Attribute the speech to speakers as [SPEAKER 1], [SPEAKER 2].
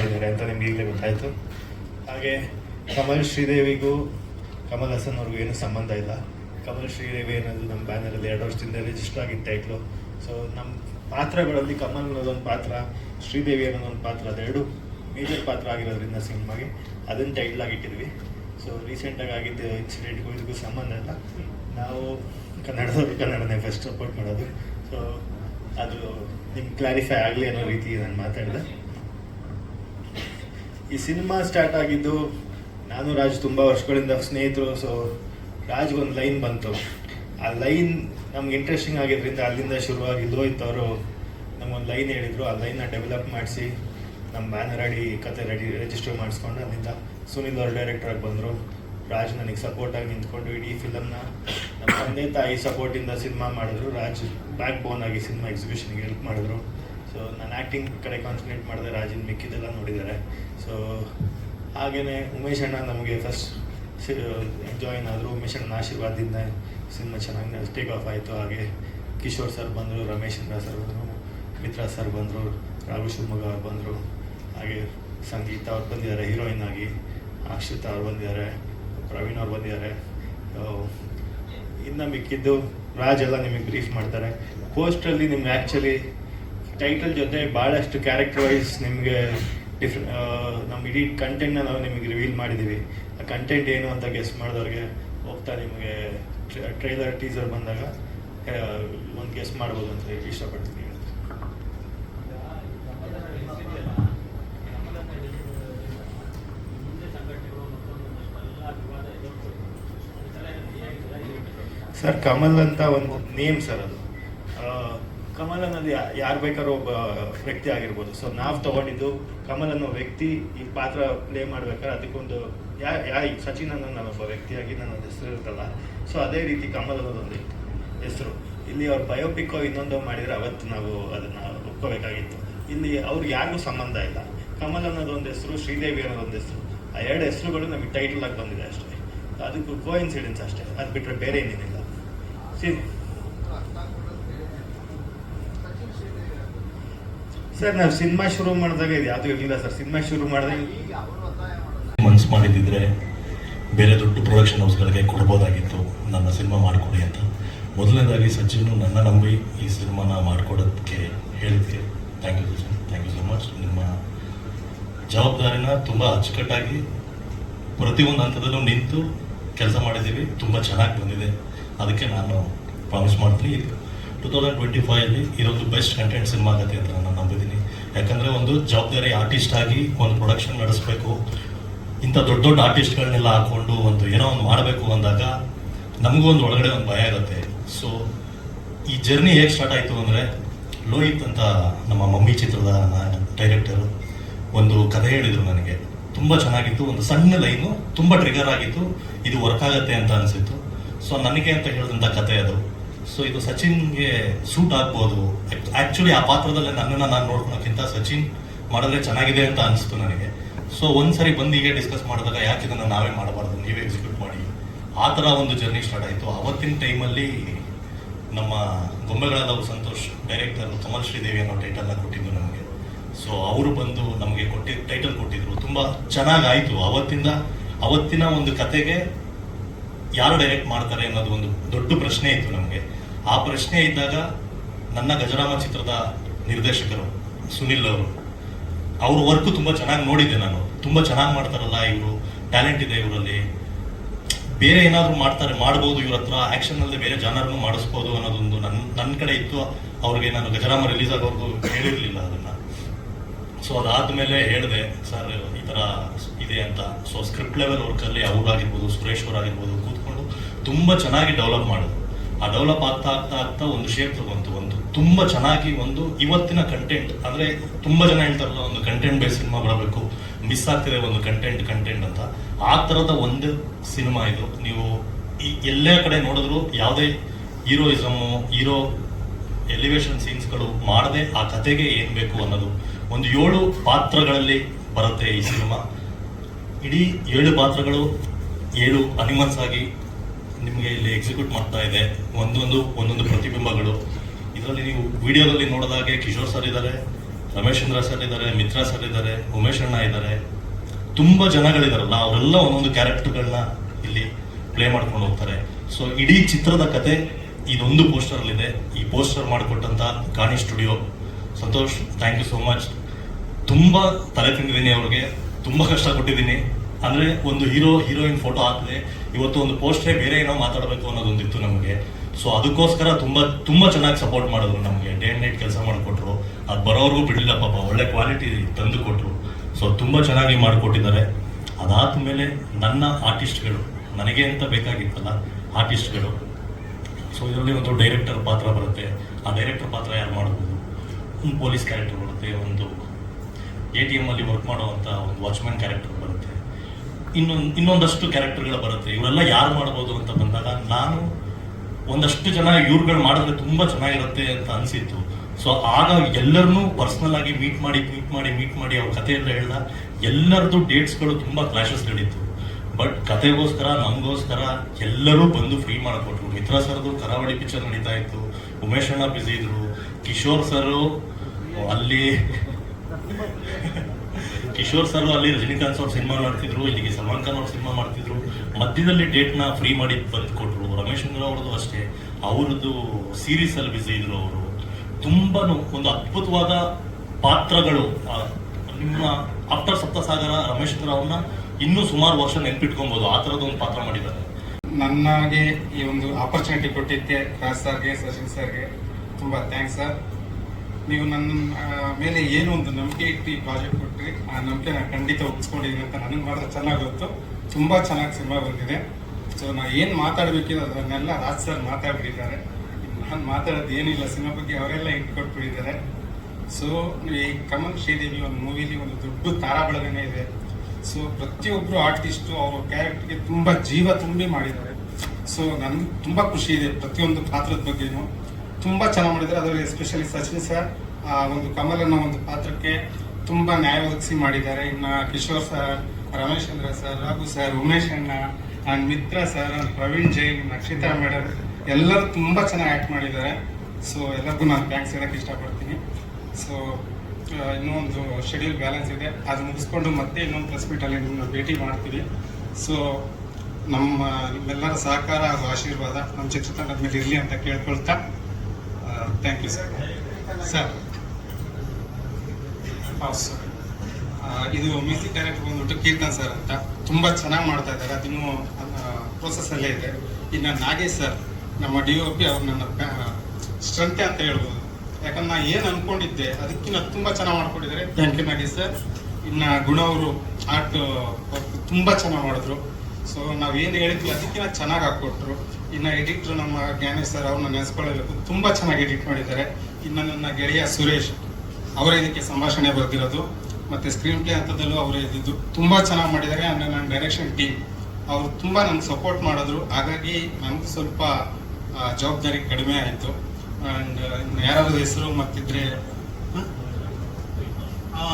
[SPEAKER 1] ಮಾಡಿದ್ದಾರೆ ಅಂತ ನಿಮ್ಗೆ ಈಗಲೇ ಗೊತ್ತಾಯಿತು. ಹಾಗೆ ಕಮಲ್ ಶ್ರೀದೇವಿಗೂ ಕಮಲ್ ಹಾಸನ್ ಅವ್ರಿಗೂ ಏನು ಸಂಬಂಧ ಇಲ್ಲ. ಕಮಲ್ ಶ್ರೀದೇವಿ ಅನ್ನೋದು ನಮ್ಮ ಬ್ಯಾನರಲ್ಲಿ ಎರಡು ವರ್ಷದಿಂದ ರಿಜಿಸ್ಟರ್ ಆಗಿದ್ದ ಟೈಟ್ಲು ಸೊ ನಮ್ಮ ಪಾತ್ರಗಳಲ್ಲಿ ಕಮಲ್ ಅನ್ನೋದೊಂದು ಪಾತ್ರ, ಶ್ರೀದೇವಿ ಅನ್ನೋದೊಂದು ಪಾತ್ರ, ಅದೆರಡು ಮೇಜರ್ ಪಾತ್ರ ಆಗಿರೋದ್ರಿಂದ ಸಿನಿಮಾಗೆ ಅದನ್ನು ಟೈಟ್ಲ್ ಇಟ್ಟಿದ್ವಿ. ಸೊ ರೀಸೆಂಟಾಗಿ ಆಗಿದ್ದ ಇನ್ಸಿಡೆಂಟ್ಗೂ ಇದಕ್ಕೂ ಸಂಬಂಧ ಇಲ್ಲ. ನಾವು ಕನ್ನಡದವ್ರು ಕನ್ನಡನೇ ಫಸ್ಟ್ ಸಪೋರ್ಟ್ ಮಾಡೋದು. ಸೊ ಅದು ನಿಮ್ಗೆ ಕ್ಲಾರಿಫೈ ಆಗಲಿ ಅನ್ನೋ ರೀತಿ ನಾನು ಮಾತಾಡಿದೆ. ಈ ಸಿನಿಮಾ ಸ್ಟಾರ್ಟ್ ಆಗಿದ್ದು ನಾನು ರಾಜ್ ತುಂಬ ವರ್ಷಗಳಿಂದ ಸ್ನೇಹಿತರು ಸೊ ರಾಜ್ ಒಂದು ಲೈನ್ ಬಂತು. ಆ ಲೈನ್ ನಮ್ಗೆ ಇಂಟ್ರೆಸ್ಟಿಂಗ್ ಆಗಿದ್ರಿಂದ ಅಲ್ಲಿಂದ ಶುರುವಾಗಿ ಲೋಹಿತ್ ಅವರು ನಮ್ಗೊಂದು ಲೈನ್ ಹೇಳಿದ್ರು. ಆ ಲೈನ್ನ ಡೆವಲಪ್ ಮಾಡಿಸಿ ನಮ್ಮ ಬ್ಯಾನರ್ ಅಡಿ, ಕತೆ ರೆಡಿ ರಿಜಿಸ್ಟರ್ ಮಾಡಿಸ್ಕೊಂಡು ಅಲ್ಲಿಂದ ಸುನಿಲ್ ಅವರು ಡೈರೆಕ್ಟರಾಗಿ ಬಂದರು. ರಾಜ್ ನನಗೆ ಸಪೋರ್ಟಾಗಿ ನಿಂತ್ಕೊಂಡು ಇಡೀ ಫಿಲಮ್ನ ನಮ್ಮ ತಂದೆ ತಾಯಿ ಸಪೋರ್ಟಿಂದ ಸಿನಿಮಾ ಮಾಡಿದ್ರು. ರಾಜ್ ಬ್ಯಾಕ್ ಬೋನ್ ಆಗಿ ಸಿನಿಮಾ ಎಕ್ಸಿಬಿಷನ್ಗೆ ಹೆಲ್ಪ್ ಮಾಡಿದ್ರು. ಸೊ ನಾನು ಆ್ಯಕ್ಟಿಂಗ್ ಕಡೆ ಕಾನ್ಸಂಟ್ರೇಟ್ ಮಾಡಿದೆ ರಾಜಿನ ಮಿಕ್ಕಿದೆಲ್ಲ ನೋಡಿದ್ದಾರೆ ಸೊ ಹಾಗೇ ಉಮೇಶ್ ಅಣ್ಣ ನಮಗೆ ಫಸ್ಟ್ ಜಾಯಿನ್ ಆದರು. ಉಮೇಶ್ ಅಣ್ಣನ ಆಶೀರ್ವಾದದಿಂದ ಸಿನಿಮಾ ಚೆನ್ನಾಗಿ ಟೇಕ್ ಆಫ್ ಆಯಿತು. ಹಾಗೆ ಕಿಶೋರ್ ಸರ್ ಬಂದರು, ರಮೇಶ್ ಚಂದ್ರ ಸರ್ ಬಂದರು, ಮಿತ್ರ ಸರ್ ಬಂದರು, ರಾಘು ಶಿವಮೊಗ್ಗ ಅವ್ರು ಬಂದರು. ಹಾಗೆ ಸಂಗೀತ ಅವ್ರು ಬಂದಿದ್ದಾರೆ ಹೀರೋಯಿನ್ ಆಗಿ. ಆಶ್ರಿತ ಅವ್ರು ಬಂದಿದ್ದಾರೆ, ಪ್ರವೀಣ್ ಅವ್ರು ಬಂದಿದ್ದಾರೆ. ಇನ್ನು ಮಿಕ್ಕಿದ್ದು ರಾಜ್ ಎಲ್ಲ ನಿಮಗೆ ಬ್ರೀಫ್ ಮಾಡ್ತಾರೆ. ಪೋಸ್ಟಲ್ಲಿ ನಿಮ್ಗೆ ಆ್ಯಕ್ಚುಲಿ ಟೈಟಲ್ ಜೊತೆ ಭಾಳಷ್ಟು ಕ್ಯಾರೆಕ್ಟರ್ ವೈಸ್ ನಿಮಗೆ ಡಿಫ್ರೆ ನಮ್ಮ ಇಡೀ ಕಂಟೆಂಟ್ನ ನಾವು ನಿಮಗೆ ರಿವೀಲ್ ಮಾಡಿದ್ದೀವಿ ಆ ಕಂಟೆಂಟ್ ಏನು ಅಂತ ಗೆಸ್ ಮಾಡಿದವ್ರಿಗೆ ಹೋಗ್ತಾ ನಿಮಗೆ ಟ್ರೈಲರ್ ಟೀಸರ್ ಬಂದಾಗ ಒಂದು ಗೆಸ್ ಮಾಡ್ಬೋದು ಅಂತ ಹೇಳಿ ಇಷ್ಟಪಡ್ತೀನಿ. ಸರ್, ಕಮಲ್ ಅಂತ ಒಂದು ನೇಮ್ ಸರ್ ಅದು. ಕಮಲ್ ಅನ್ನೋದು ಯಾರು ಬೇಕಾದ್ರೂ ಒಬ್ಬ ವ್ಯಕ್ತಿ ಆಗಿರ್ಬೋದು. ಸೊ ನಾವು ತಗೊಂಡಿದ್ದು ಕಮಲ್ ಅನ್ನೋ ವ್ಯಕ್ತಿ ಈ ಪಾತ್ರ ಪ್ಲೇ ಮಾಡ್ಬೇಕಾದ್ರೆ ಅದಕ್ಕೊಂದು ಯಾ ಯಾ ಸಚಿನ್ ಅನ್ನೋ ಒಬ್ಬ ವ್ಯಕ್ತಿಯಾಗಿ ನನ್ನ ಹೆಸರು ಇರುತ್ತಲ್ಲ. ಸೊ ಅದೇ ರೀತಿ ಕಮಲ್ ಅನ್ನೋದೊಂದು ಹೆಸರು. ಇಲ್ಲಿ ಅವ್ರ ಬಯೋಪಿಕ್ ಇನ್ನೊಂದು ಮಾಡಿದ್ರೆ ಅವತ್ತು ನಾವು ಅದನ್ನ ಒಪ್ಕೋಬೇಕಾಗಿತ್ತು. ಇಲ್ಲಿ ಅವ್ರಿಗೆ ಯಾರಿಗೂ ಸಂಬಂಧ ಇಲ್ಲ. ಕಮಲ್ ಅನ್ನೋದೊಂದು ಹೆಸರು, ಶ್ರೀದೇವಿ ಅನ್ನೋದೊಂದು ಹೆಸರು. ಆ ಎರಡು ಹೆಸರುಗಳು ನಮಗೆ ಟೈಟಲ್ ಆಗಿ ಬಂದಿದೆ ಅಷ್ಟೇ. ಅದಕ್ಕೂ ಕೋ ಇನ್ಸಿಡೆನ್ಸ್ ಅಷ್ಟೇ. ಅದು ಬಿಟ್ಟರೆ ಬೇರೆ ಏನೇನಿಲ್ಲ ಸಿ ಸರ್ ನಾವು ಸಿನಿಮಾ ಶುರು ಮಾಡಿದಾಗ ಇದು ಯಾವುದು ಇರಲಿಲ್ಲ ಸರ್. ಸಿನಿಮಾ ಶುರು ಮಾಡಿದಾಗ
[SPEAKER 2] ಮನ್ಸು ಮಾಡಿದ್ದಿದ್ರೆ ಬೇರೆ ದೊಡ್ಡ ಪ್ರೊಡಕ್ಷನ್ ಹೌಸ್ಗಳಿಗೆ ಕೊಡ್ಬೋದಾಗಿತ್ತು. ನನ್ನ ಸಿನಿಮಾ ಮಾಡಿಕೊಡಿ ಅಂತ. ಮೊದಲನೇದಾಗಿ ಸಚಿನ್ ನನ್ನ ನಂಬಿ ಈ ಸಿನಿಮಾನ ಮಾಡಿಕೊಡೋದಕ್ಕೆ ಹೇಳಿದ್ದೆ thank you sir thank you so much ನಿಮ್ಮ ಜವಾಬ್ದಾರಿನ ತುಂಬ ಅಚ್ಚುಕಟ್ಟಾಗಿ ಪ್ರತಿಯೊಂದು ಹಂತದಲ್ಲೂ ನಿಂತು ಕೆಲಸ ಮಾಡಿದ್ದೀವಿ. ತುಂಬ ಚೆನ್ನಾಗಿ ಬಂದಿದೆ. ಅದಕ್ಕೆ ನಾನು ಪ್ರಾಮಿಸ್ ಮಾಡ್ತೀನಿ. ಟೂ ತೌಸಂಡ್ ಟ್ವೆಂಟಿ ಫೈವಲ್ಲಿ ಇದೊಂದು ಬೆಸ್ಟ್ ಕಂಟೆಂಟ್ ಸಿನಿಮಾ ಆಗುತ್ತೆ ಅಂತ ನಾನು ಯಾಕಂದರೆ ಒಂದು ಜವಾಬ್ದಾರಿ ಆರ್ಟಿಸ್ಟ್ ಆಗಿ ಒಂದು ಪ್ರೊಡಕ್ಷನ್ ನಡೆಸಬೇಕು. ಇಂಥ ದೊಡ್ಡ ದೊಡ್ಡ ಆರ್ಟಿಸ್ಟ್ಗಳನ್ನೆಲ್ಲ ಹಾಕೊಂಡು ಒಂದು ಏನೋ ಒಂದು ಮಾಡಬೇಕು ಅಂದಾಗ ನಮಗೂ ಒಂದು ಒಳಗಡೆ ಒಂದು ಭಯ ಆಗುತ್ತೆ ಸೊ ಈ ಜರ್ನಿ ಹೇಗೆ ಸ್ಟಾರ್ಟ್ ಆಯಿತು ಅಂದರೆ, ಲೋಹಿತ್ ಅಂತ ನಮ್ಮ ಮಮ್ಮಿ ಚಿತ್ರದ ಡೈರೆಕ್ಟರು ಒಂದು ಕಥೆ ಹೇಳಿದರು ನನಗೆ. ತುಂಬ ಚೆನ್ನಾಗಿತ್ತು, ಒಂದು ಸಣ್ಣ ಲೈನು ತುಂಬ ಟ್ರಿಗರ್ ಆಗಿತ್ತು, ಇದು ವರ್ಕ್ ಆಗುತ್ತೆ ಅಂತ ಅನಿಸಿತ್ತು. ಸೊ ನನಗೆ ಅಂತ ಹೇಳಿದಂಥ ಕತೆ ಅದು. ಸೊ ಇದು ಸಚಿನ್ಗೆ ಸೂಟ್ ಆಗ್ಬೋದು. ಆ್ಯಕ್ಚುಲಿ ಆ ಪಾತ್ರದಲ್ಲಿ ನನ್ನನ್ನು ನಾನು ನೋಡ್ಕೊಳೋಕ್ಕಿಂತ ಸಚಿನ್ ಮಾಡಿದ್ರೆ ಚೆನ್ನಾಗಿದೆ ಅಂತ ಅನಿಸ್ತು ನನಗೆ. ಸೊ ಒಂದ್ಸರಿ ಬಂದು ಹೀಗೆ ಡಿಸ್ಕಸ್ ಮಾಡಿದಾಗ ಯಾಕೆ ಇದನ್ನು ನಾವೇ ಮಾಡಬಾರ್ದು, ನೀವೇ ಎಕ್ಸಿಕ್ಯೂಟ್ ಮಾಡಿ. ಆ ಥರ ಒಂದು ಜರ್ನಿ ಸ್ಟಾರ್ಟ್ ಆಯಿತು. ಅವತ್ತಿನ ಟೈಮಲ್ಲಿ ನಮ್ಮ ಗೊಂಬೆಗಳಾದವು ಸಂತೋಷ್ ಡೈರೆಕ್ಟರ್ ಕಮಲ್ ಶ್ರೀದೇವಿ ಅನ್ನೋ ಟೈಟಲ್ನ ಕೊಟ್ಟಿದ್ದು ನಮಗೆ. ಸೊ ಅವರು ಬಂದು ನಮಗೆ ಕೊಟ್ಟಿ ಟೈಟಲ್ ಕೊಟ್ಟಿದ್ರು. ತುಂಬ ಚೆನ್ನಾಗಾಯಿತು. ಅವತ್ತಿಂದ, ಅವತ್ತಿನ ಒಂದು ಕತೆಗೆ ಯಾರು ಡೈರೆಕ್ಟ್ ಮಾಡ್ತಾರೆ ಅನ್ನೋದು ಒಂದು ದೊಡ್ಡ ಪ್ರಶ್ನೆ ಇತ್ತು ನಮಗೆ. ಆ ಪ್ರಶ್ನೆ ಇದ್ದಾಗ ನನ್ನ ಗಜರಾಮ ಚಿತ್ರದ ನಿರ್ದೇಶಕರು ಸುನಿಲ್ ಅವರು. ಅವ್ರ ವರ್ಕ್ ತುಂಬ ಚೆನ್ನಾಗಿ ನೋಡಿದ್ದೆ ನಾನು. ತುಂಬ ಚೆನ್ನಾಗಿ ಮಾಡ್ತಾರಲ್ಲ ಇವರು ಟ್ಯಾಲೆಂಟ್ ಇದೆ ಇವರಲ್ಲಿ. ಬೇರೆ ಏನಾದರೂ ಮಾಡ್ತಾರೆ, ಮಾಡ್ಬೋದು ಇವ್ರ ಹತ್ರ ಆಕ್ಷನ್ ಅಲ್ಲದೆ ಬೇರೆ ಜನರನ್ನು ಮಾಡಿಸ್ಬೋದು ಅನ್ನೋದೊಂದು ನನ್ನ ನನ್ನ ಕಡೆ ಇತ್ತು. ಅವ್ರಿಗೆ ನಾನು ಗಜರಾಮ ರಿಲೀಸ್ ಆಗೋರ್ಗು ಹೇಳಿರಲಿಲ್ಲ ಅದನ್ನ. ಸೊ ಅದಾದ್ಮೇಲೆ ಹೇಳಿದೆ, ಸರ್, ಈ ಥರ ಇದೆ ಅಂತ. ಸೊ ಸ್ಕ್ರಿಪ್ಟ್ ಲೆವೆಲ್ ವರ್ಕಲ್ಲಿ ಅವರಾಗಿರ್ಬೋದು ಸುರೇಶ್ ಅವರಾಗಿರ್ಬೋದು ಕೂತ್ಕೊಂಡು ತುಂಬ ಚೆನ್ನಾಗಿ ಡೆವಲಪ್ ಮಾಡಿದ್ರು. ಆ ಡೆವಲಪ್ ಆಗ್ತಾ ಆಗ್ತಾ ಆಗ್ತಾ ಒಂದು ಶೇಪ್ ತಗೊಂತು ಒಂದು ತುಂಬ ಚೆನ್ನಾಗಿ ಒಂದು ಇವತ್ತಿನ ಕಂಟೆಂಟ್ ಅಂದರೆ ತುಂಬ ಜನ ಹೇಳ್ತಾರಲ್ಲ, ಒಂದು ಕಂಟೆಂಟ್ ಬೇಸ್ ಸಿನಿಮಾ ಬರಬೇಕು ಮಿಸ್ ಆಗ್ತಿದೆ ಒಂದು ಕಂಟೆಂಟ್ ಕಂಟೆಂಟ್ ಅಂತ. ಆ ಥರದ ಒಂದು ಸಿನಿಮಾ ಇದು. ನೀವು ಈ ಎಲ್ಲೇ ಕಡೆ ನೋಡಿದ್ರು ಯಾವುದೇ ಹೀರೋಯಿಸಮು ಹೀರೋ ಎಲಿವೇಶನ್ ಸೀನ್ಸ್ಗಳು ಮಾಡದೆ ಆ ಕತೆಗೆ ಏನು ಬೇಕು ಅನ್ನೋದು. ಒಂದು ಏಳು ಪಾತ್ರಗಳಲ್ಲಿ ಬರುತ್ತೆ ಈ ಸಿನಿಮಾ. ಇಡೀ ಏಳು ಪಾತ್ರಗಳು ಏಳು ಅನಿಮಲ್ಸ್ ಆಗಿ ನಿಮಗೆ ಇಲ್ಲಿ ಎಕ್ಸಿಕ್ಯೂಟ್ ಮಾಡ್ತಾ ಇದೆ. ಒಂದೊಂದು ಒಂದೊಂದು ಪ್ರತಿಬಿಂಬಗಳು. ಇದರಲ್ಲಿ ನೀವು ವಿಡಿಯೋದಲ್ಲಿ ನೋಡಿದಾಗೆ ಕಿಶೋರ್ ಸರ್ ಇದ್ದಾರೆ, ರಮೇಶ್ ಚಂದ್ರ ಸರ್ ಇದ್ದಾರೆ, ಮಿತ್ರ ಸರ್ ಇದ್ದಾರೆ, ಉಮೇಶ್ ಅಣ್ಣ ಇದ್ದಾರೆ. ತುಂಬ ಜನಗಳಿದಾರಲ್ಲ, ಅವರೆಲ್ಲ ಒಂದೊಂದು ಕ್ಯಾರೆಕ್ಟರ್ಗಳನ್ನ ಇಲ್ಲಿ ಪ್ಲೇ ಮಾಡ್ಕೊಂಡು ಹೋಗ್ತಾರೆ. ಸೊ ಇಡೀ ಚಿತ್ರದ ಕತೆ ಇದೊಂದು ಪೋಸ್ಟರ್ ಇದೆ ಈ poster ಮಾಡಿಕೊಟ್ಟಂತ Kaani studio Santosh thank you so much ತುಂಬಾ ತಲೆ ತಿಂದಿದ್ದೀನಿ ಅವ್ರಿಗೆ, ತುಂಬಾ ಕಷ್ಟ ಕೊಟ್ಟಿದ್ದೀನಿ. ಅಂದ್ರೆ ಒಂದು ಹೀರೋ ಹೀರೋಯಿನ್ ಫೋಟೋ ಹಾಕಿದೆ ಇವತ್ತು ಒಂದು ಪೋಸ್ಟ್ರೇ ಬೇರೆ ಏನೋ ಮಾತಾಡಬೇಕು ಅನ್ನೋದೊಂದಿತ್ತು ನಮಗೆ. ಸೊ ಅದಕ್ಕೋಸ್ಕರ ತುಂಬಾ ತುಂಬಾ ಚೆನ್ನಾಗಿ ಸಪೋರ್ಟ್ ಮಾಡಿದ್ರು ನಮಗೆ. ಡೇ ಅಂಡ್ ನೈಟ್ ಕೆಲಸ ಮಾಡಿಕೊಟ್ರು. ಅದು ಬರೋರ್ಗೂ ಬಿಡಲಿಲ್ಲ ಪಾಪ. ಒಳ್ಳೆ ಕ್ವಾಲಿಟಿ ತಂದು ಕೊಟ್ರು. ಸೊ ತುಂಬಾ ಚೆನ್ನಾಗಿ ಮಾಡಿಕೊಟ್ಟಿದ್ದಾರೆ. ಅದಾದ ಮೇಲೆ ನನ್ನ ಆರ್ಟಿಸ್ಟ್ಗಳು ನನಗೆ ಅಂತ ಬೇಕಾಗಿತ್ತಲ್ಲ ಆರ್ಟಿಸ್ಟ್ಗಳು ಸೊ ಇದರಲ್ಲಿ ಒಂದು ಡೈರೆಕ್ಟರ್ ಪಾತ್ರ ಬರುತ್ತೆ. ಆ ಡೈರೆಕ್ಟರ್ ಪಾತ್ರ ಯಾರು ಮಾಡ್ಬೋದು? ಒಂದು ಪೊಲೀಸ್ ಕ್ಯಾರೆಕ್ಟರ್ ಬರುತ್ತೆ, ಒಂದು ಎ ಟಿ ಎಂ ಅಲ್ಲಿ ವರ್ಕ್ ಮಾಡುವಂಥ ಒಂದು ವಾಚ್ಮ್ಯಾನ್ ಕ್ಯಾರೆಕ್ಟರ್ ಬರುತ್ತೆ. ಇನ್ನೊಂದು, ಇನ್ನೊಂದಷ್ಟು ಕ್ಯಾರೆಕ್ಟರ್ಗಳು ಬರುತ್ತೆ. ಇವರೆಲ್ಲ ಯಾರು ಮಾಡ್ಬೋದು ಅಂತ ಬಂದಾಗ ನಾನು ಒಂದಷ್ಟು ಜನ ಇವ್ರುಗಳು ಮಾಡಿದ್ರೆ ತುಂಬಾ ಚೆನ್ನಾಗಿರುತ್ತೆ ಅಂತ ಅನಿಸಿತ್ತು. ಸೊ ಆಗ ಎಲ್ಲರನ್ನೂ ಪರ್ಸ್ನಲ್ ಆಗಿ ಮೀಟ್ ಮಾಡಿ ಮೀಟ್ ಮಾಡಿ ಮೀಟ್ ಮಾಡಿ ಅವ್ರ ಕಥೆ ಎಲ್ಲ ಹೇಳ್ದ ಎಲ್ಲರದ್ದು ಡೇಟ್ಸ್ಗಳು ತುಂಬಾ ಕ್ಲಾಶಸ್ಗಳಿತ್ತು ಬಟ್ ಕತೆಗೋಸ್ಕರ ನಮಗೋಸ್ಕರ ಎಲ್ಲರೂ ಬಂದು ಫ್ರೀ ಮಾಡಿಕೊಟ್ರು. ಮಿತ್ರ ಸರ್ದು ಕರಾವಳಿ ಪಿಕ್ಚರ್ ನಡೀತಾ ಇತ್ತು. ಉಮೇಶ್ ಅಣ್ಣ ಬ್ಯುಸಿ ಇದ್ರು. ಕಿಶೋರ್ ಸರ್ ಅಲ್ಲಿ ಕಿಶೋರ್ ಸರ್ ಅಲ್ಲಿ ರಜನಿಕಾಂತ್ ಅವ್ರ ಸಿನಿಮಾ ಮಾಡ್ತಿದ್ರು, ಇಲ್ಲಿಗೆ ಸಲ್ಮಾನ್ ಖಾನ್ ಅವ್ರ ಸಿನಿಮಾ ಮಾಡ್ತಿದ್ರು. ಮಧ್ಯದಲ್ಲಿ ಡೇಟ್ನ ಫ್ರೀ ಮಾಡಿ ಬಂದು ಕೊಟ್ರು ರಮೇಶ್ ಚಂದ್ರ ಅವ್ರದ್ದು ಅಷ್ಟೇ. ಅವ್ರದ್ದು ಸೀರೀಸ್ ಅಲ್ಲಿ ಬಿಸಿ ಇದ್ರು ಅವರು. ತುಂಬಾ ಒಂದು ಅದ್ಭುತವಾದ ಪಾತ್ರಗಳು ನಿಮ್ಮ ಆಫ್ಟರ್ ಸಪ್ತಸಾಗರ ರಮೇಶ್ ಚಂದ್ರ ಅವ್ರನ್ನ ಇನ್ನೂ ಸುಮಾರು ವರ್ಷ ನೆನ್ಪಿಟ್ಕೊಬಹುದು ಆ ಥರದ ಒಂದು ಪಾತ್ರ ಮಾಡಿದ್ದಾರೆ.
[SPEAKER 3] ನನಗೆ ಈ ಒಂದು ಆಪರ್ಚುನಿಟಿ ಕೊಟ್ಟಿದ್ದೆ ರಾಜ್ ಸರ್ಗೆ ಸಚಿನ್ ಸರ್ಗೆ ತುಂಬ ಥ್ಯಾಂಕ್ಸ್ ಸರ್ ನೀವು ನನ್ನ ಮೇಲೆ ಏನು ಒಂದು ನಂಬಿಕೆ ಇಟ್ಟು ಈ ಪ್ರಾಜೆಕ್ಟ್ ಕೊಟ್ಟರೆ ಆ ನಂಬಿಕೆ ನಾನು ಖಂಡಿತ ಒಪ್ಪಿಸ್ಕೊಂಡಿದ್ದೀನಿ ಅಂತ ನನಗೆ ಮಾತ್ರ ಚೆನ್ನಾಗಿ ಗೊತ್ತು. ತುಂಬ ಚೆನ್ನಾಗಿ ಸಿನಿಮಾ ಬಂದಿದೆ. ಸೊ ನಾನು ಏನು ಮಾತಾಡಬೇಕಿದೆ ಅದನ್ನೆಲ್ಲ ರಾಜ್ ಸರ್ ಮಾತಾಡ್ಬಿಟ್ಟಿದ್ದಾರೆ. ನಾನು ಮಾತಾಡೋದು ಏನಿಲ್ಲ, ಸಿನಿಮಾ ಬಗ್ಗೆ ಅವರೆಲ್ಲ ಇಟ್ಕೊಟ್ಬಿಟ್ಟಿದ್ದಾರೆ ಸೊ ಈ ಕಮಲ್ ಶ್ರೀದೇವಿ ಒಂದು ಮೂವಿಲಿ ಒಂದು ದೊಡ್ಡ ತಾರಾ ಬಳಗನೆ ಇದೆ. ಸೊ ಪ್ರತಿಯೊಬ್ಬರು ಆರ್ಟಿಸ್ಟು ಅವರ ಕ್ಯಾರೆಕ್ಟರ್ಗೆ ತುಂಬ ಜೀವ ತುಂಬಿ ಮಾಡಿದ್ದಾರೆ. ಸೊ ನನಗೆ ತುಂಬ ಖುಷಿ ಇದೆ ಪ್ರತಿಯೊಂದು ಪಾತ್ರದ ಬಗ್ಗೆನೂ. ತುಂಬ ಚೆನ್ನಾಗಿ ಮಾಡಿದ್ದಾರೆ. ಅದರಲ್ಲಿ ಎಸ್ಪೆಷಲಿ ಸಚಿನ್ ಸರ್ ಆ, ಒಂದು ಕಮಲ್ ಅನ್ನೋ ಒಂದು ಪಾತ್ರಕ್ಕೆ ತುಂಬ ನ್ಯಾಯ ಒದಗಿಸಿ ಮಾಡಿದ್ದಾರೆ. ಇನ್ನು Kishore sir Ramesh Chandra sir Raghu sir Umesh ಅಣ್ಣ ನನ್ನ ಮಿತ್ರ ಸರ್ ಪ್ರವೀಣ್ ಜೈನ್ ನಕ್ಷಿತಾ ಮೇಡಮ್ ಎಲ್ಲರೂ ತುಂಬ ಚೆನ್ನಾಗಿ ಆ್ಯಕ್ಟ್ ಮಾಡಿದ್ದಾರೆ. ಸೊ ಎಲ್ಲರಿಗೂ ನಾನು ಥ್ಯಾಂಕ್ಸ್ ಹೇಳಕ್ಕೆ ಇಷ್ಟಪಡ್ತೀನಿ. ಸೊ ಇನ್ನೂ ಒಂದು ಶೆಡ್ಯೂಲ್ ಬ್ಯಾಲೆನ್ಸ್ ಇದೆ. ಅದು ಮುಗಿಸ್ಕೊಂಡು ಮತ್ತೆ ಇನ್ನೊಂದು ಪ್ರೆಸ್ ಮೀಟಲ್ಲಿ ನಿಮ್ಮನ್ನ ಭೇಟಿ ಮಾಡ್ತೀವಿ ಸೊ ನಮ್ಮ ನಿಮ್ಮೆಲ್ಲರ ಸಹಕಾರ ಹಾಗೂ ಆಶೀರ್ವಾದ ನಮ್ಮ ಚಿತ್ರತಂಡದ ಮೇಲೆ ಇರಲಿ ಅಂತ ಕೇಳ್ಕೊಳ್ತಾ ಥ್ಯಾಂಕ್ ಯು ಸರ್ ಸರ್ ಹೌದು ಸರ್ ಇದು ಮ್ಯೂಸಿಕ್ ಡೈರೆಕ್ಟರ್ ಬಂದ್ಬಿಟ್ಟು ಕೀರ್ತನ್ ಸರ್ ಅಂತ. ತುಂಬ ಚೆನ್ನಾಗಿ ಮಾಡ್ತಾ ಇದ್ದಾರೆ. ಅದನ್ನು ಪ್ರೋಸೆಸ್ ಅಲ್ಲೇ ಇದೆ. ಇನ್ನು ನಾಗೇಶ್ ಸರ್ ನಮ್ಮ ಡಿ ಒ ಪಿ ಅವ್ರು ನನ್ನ ಸ್ಟ್ರೆಂತೆ ಅಂತ ಹೇಳ್ಬೋದು. ಯಾಕಂದ್ರೆ ನಾನು ಏನು ಅನ್ಕೊಂಡಿದ್ದೆ ಅದಕ್ಕಿಂತ ತುಂಬ ಚೆನ್ನಾಗಿ ಮಾಡ್ಕೊಂಡಿದ್ದಾರೆ. ಥ್ಯಾಂಕ್ ಯು ನಾಗೇಶ್ ಸರ್ ಇನ್ನು ಗುಣ ಅವರು ಆರ್ಟ್ ತುಂಬ ಚೆನ್ನಾಗಿ ಮಾಡಿದ್ರು. ಸೊ ನಾವು ಏನು ಹೇಳಿದ್ವಿ ಅದಕ್ಕಿಂತ ಚೆನ್ನಾಗಿ ಹಾಕ್ಕೊಟ್ರು. ಇನ್ನು ಎಡಿಟ್ರು ನಮ್ಮ ಜ್ಞಾನೇಶ್ ಸರ್ ಅವ್ರನ್ನ ನೆನೆಸ್ಕೊಳ್ಳಬೇಕು ತುಂಬ ಚೆನ್ನಾಗಿ ಎಡಿಟ್ ಮಾಡಿದ್ದಾರೆ. ಇನ್ನು ನನ್ನ ಗೆಳೆಯ ಸುರೇಶ್ ಅವರೇ ಇದಕ್ಕೆ ಸಂಭಾಷಣೆ ಬರೆದಿರೋದು. ಮತ್ತೆ ಸ್ಕ್ರೀನ್ ಪ್ಲೇ ಹಂತದಲ್ಲೂ ಅವರೇ ಇದ್ದಿದ್ದು ತುಂಬಾ ಚೆನ್ನಾಗಿ ಮಾಡಿದ್ದಾರೆ. ಅಂದ್ರೆ ನನ್ನ ಡೈರೆಕ್ಷನ್ ಟೀಮ್ ಅವರು ತುಂಬಾ ನನಗೆ ಸಪೋರ್ಟ್ ಮಾಡಿದ್ರು. ಹಾಗಾಗಿ ನನಗೆ ಸ್ವಲ್ಪ ಜವಾಬ್ದಾರಿ ಕಡಿಮೆ ಆಯಿತು. ಅಂಡ್ ಯಾರಾದ್ರೂ ಹೆಸರು ಮತ್ತಿದ್ರೆ, ಹ?